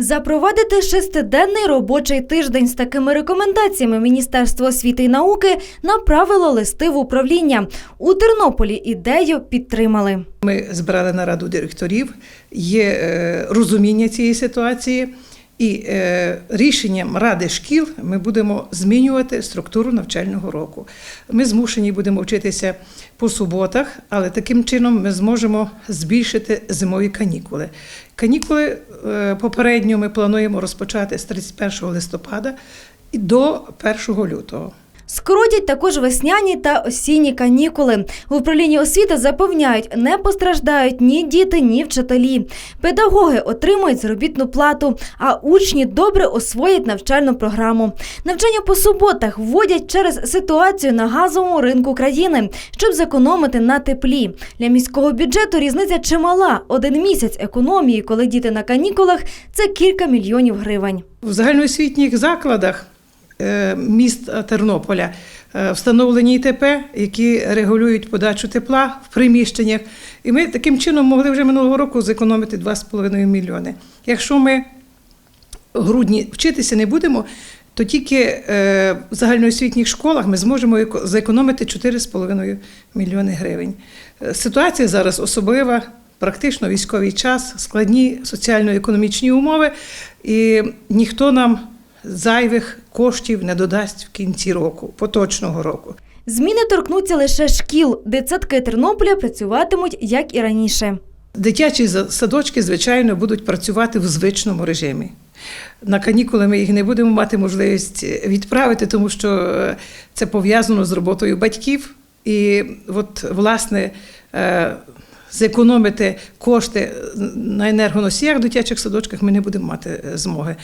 Запровадити шестиденний робочий тиждень з такими рекомендаціями Міністерство освіти і науки направило листи в управління. У Тернополі ідею підтримали. Ми збирали нараду директорів, є е, розуміння цієї ситуації, і е, рішенням ради шкіл ми будемо змінювати структуру навчального року. Ми змушені будемо вчитися по суботах, але таким чином ми зможемо збільшити зимові канікули. Канікули е, попередньо ми плануємо розпочати з 31 листопада до 1 лютого. Скоротять також весняні та осінні канікули. В управлінні освіти запевняють, не постраждають ні діти, ні вчителі. Педагоги отримують заробітну плату, а учні добре освоять навчальну програму. Навчання по суботах вводять через ситуацію на газовому ринку країни, щоб зекономити на теплі. Для міського бюджету різниця чимала. Один місяць економії, коли діти на канікулах, це кілька мільйонів гривень. В загальноосвітніх закладах міст Тернополя е, встановлені ІТП, які регулюють подачу тепла в приміщеннях. І ми таким чином могли вже минулого року зекономити 2,5 мільйони. Якщо ми в грудні вчитися не будемо, то тільки е, в загальноосвітніх школах ми зможемо зекономити 4,5 мільйони гривень. Е, Ситуація зараз особлива, практично військовий час, складні соціально-економічні умови, і ніхто нам зайвих коштів не додасть в кінці року, поточного року. Зміни торкнуться лише шкіл. Дитсадки Тернополя працюватимуть як і раніше. Дитячі садочки, звичайно, будуть працювати в звичному режимі. На канікули ми їх не будемо мати можливість відправити, тому що е, це пов'язано з роботою батьків. І от, власне, е, зекономити кошти на енергоносіях в дитячих садочках ми не будемо мати е, змоги.